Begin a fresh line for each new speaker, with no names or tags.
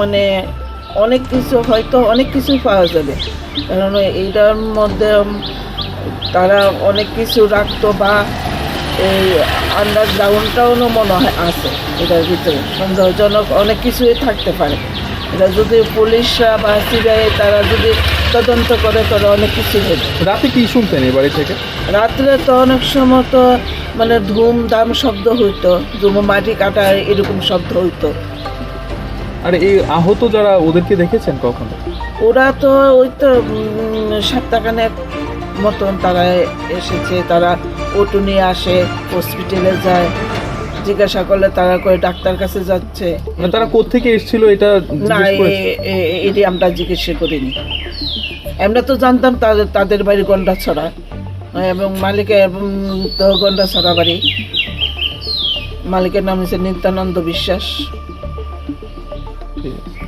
মানে অনেক কিছু হয়তো অনেক কিছুই পাওয়া যাবে। কারণ এইটার মধ্যে তারা অনেক কিছু রাখতো বা এই আন্ডারগ্রাউন্ডটাও মনে হয় আছে এটার ভিতরে। সন্দেহজনক অনেক কিছুই থাকতে পারে। এটা যদি পুলিশরা বা সিবিআই তারা যদি তদন্ত করে তারা অনেক কিছু হবে
রাতে কি শুনতেন এই বাড়ি থেকে?
রাত্রে তো অনেক সময় তো মানে ধুম ধাম শব্দ হইতো ধুম মাটি কাটা এরকম শব্দ হইতো।
আর এই আহত যারা ওদেরকে দেখেছেন কখনো?
ওরা তো ওই তো সপ্তাহখানেক মতন তারা এসেছে তারা অটো নিয়ে আসে হসপিটালে যায়। জিজ্ঞাসা করলে তারা করে ডাক্তার কাছে যাচ্ছে।
মানে তারা কোথেকে এসেছিল এটা
না এটি আমরা জিজ্ঞাসা করিনি। আমরা তো জানতাম তাদের তাদের বাড়ি গন্ডাছড়া এবং মালিকের তো গন্ডাছড়া বাড়ি। মালিকের নাম হচ্ছে নিত্যানন্দ বিশ্বাস।